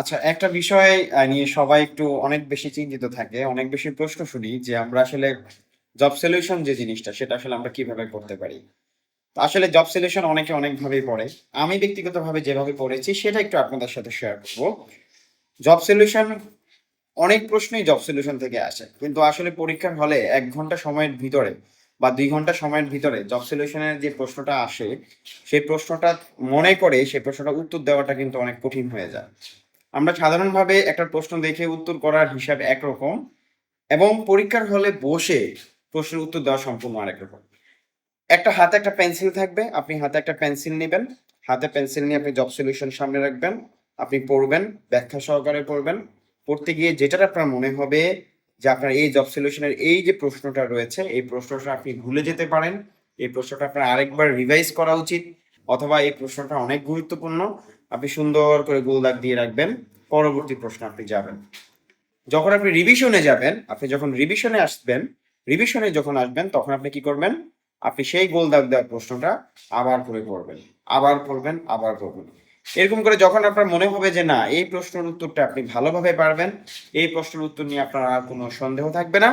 আচ্ছা একটা বিষয় নিয়ে সবাই একটু অনেক বেশি চিন্তিত থাকে, অনেক বেশি প্রশ্ন শুনি যে আমরা আসলে জব সলিউশন যে জিনিসটা, সেটা আসলে আমরা কীভাবে করতে পারি? তো আসলে জব সলিউশন অনেকে অনেকভাবেই পড়ে। আমি ব্যক্তিগতভাবে যেভাবে পড়েছি, সেটা একটু আপনাদের সাথে শেয়ার করব। জব সলিউশন অনেক প্রশ্নই জব সলিউশন থেকে আসে, কিন্তু আসলে পরীক্ষার হলে এক ঘণ্টা সময়ের ভিতরে বা দুই ঘণ্টা সময়ের ভিতরে জব সলিউশনের যে প্রশ্নটা আসে, সেই প্রশ্নটা মনে করে, সেই প্রশ্নটা উত্তর দেওয়াটা কিন্তু অনেক কঠিন হয়ে যায়। আমরা সাধারণভাবে একটা প্রশ্ন দেখে উত্তর করার হিসাব একরকম এবং পরীক্ষার হলে বসে প্রশ্নের উত্তর দেওয়া সম্পূর্ণ আরেক রকম। একটা হাতে একটা পেন্সিল থাকবে, আপনি হাতে একটা পেন্সিল নেবেন। হাতে পেন্সিল নিয়ে আপনি জব সলিউশন সামনে রাখবেন, আপনি পড়বেন, ব্যাখ্যা সহকারে পড়বেন। পড়তে গিয়ে যেটা আপনার মনে হবে যে আপনার এই জব সলিউশনের এই যে প্রশ্নটা রয়েছে, এই প্রশ্নটা আপনি ভুলে যেতে পারেন। এই প্রশ্নটা আপনার আরেকবার রিভাইজ করা উচিত। অথবা এই প্রশ্নটা অনেক গুরুত্বপূর্ণ। আপনি সুন্দর করে গোল দাগ দিয়ে রাখবেন। পরবর্তী প্রশ্ন আপনি যাবেন। যখন আপনি রিভিশনে যাবেন, আপনি যখন রিভিশনে আসবেন রিভিশনে যখন আসবেন, তখন আপনি কি করবেন? আপনি সেই গোল দাগ দেওয়ার প্রশ্নটা আবার করে করবেন আবার করবেন আবার করবেন এরকম করে যখন আপনার মনে হবে যে না, এই প্রশ্নের উত্তরটা আপনি ভালোভাবে পারবেন, এই প্রশ্নের উত্তর নিয়ে আপনার আর কোনো সন্দেহ থাকবে না।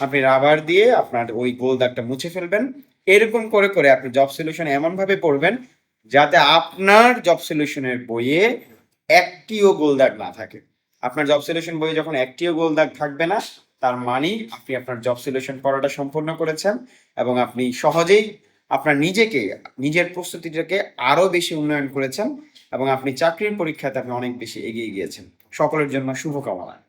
আপনি রাবার দিয়ে আপনার ওই গোল দাগটা মুছে ফেলবেন। এরকম করে করে আপনি জব সলিউশন এমনভাবে পড়বেন যাতে আপনার জব সলিউশনের বইয়ে একটিও গোল দাগ না থাকে। আপনার জব সলিউশন বইয়ে যখন একটিও গোল দাগ থাকবে না, তার মানে আপনি আপনার জব সলিউশন পড়াটা সম্পূর্ণ করেছেন এবং আপনি সহজেই আপনার নিজেকে, নিজের প্রস্তুতিটাকে আরও বেশি উন্নয়ন করেছেন এবং আপনি চাকরির পরীক্ষাতে আপনি অনেক বেশি এগিয়ে গিয়েছেন। সকলের জন্য শুভকামনা।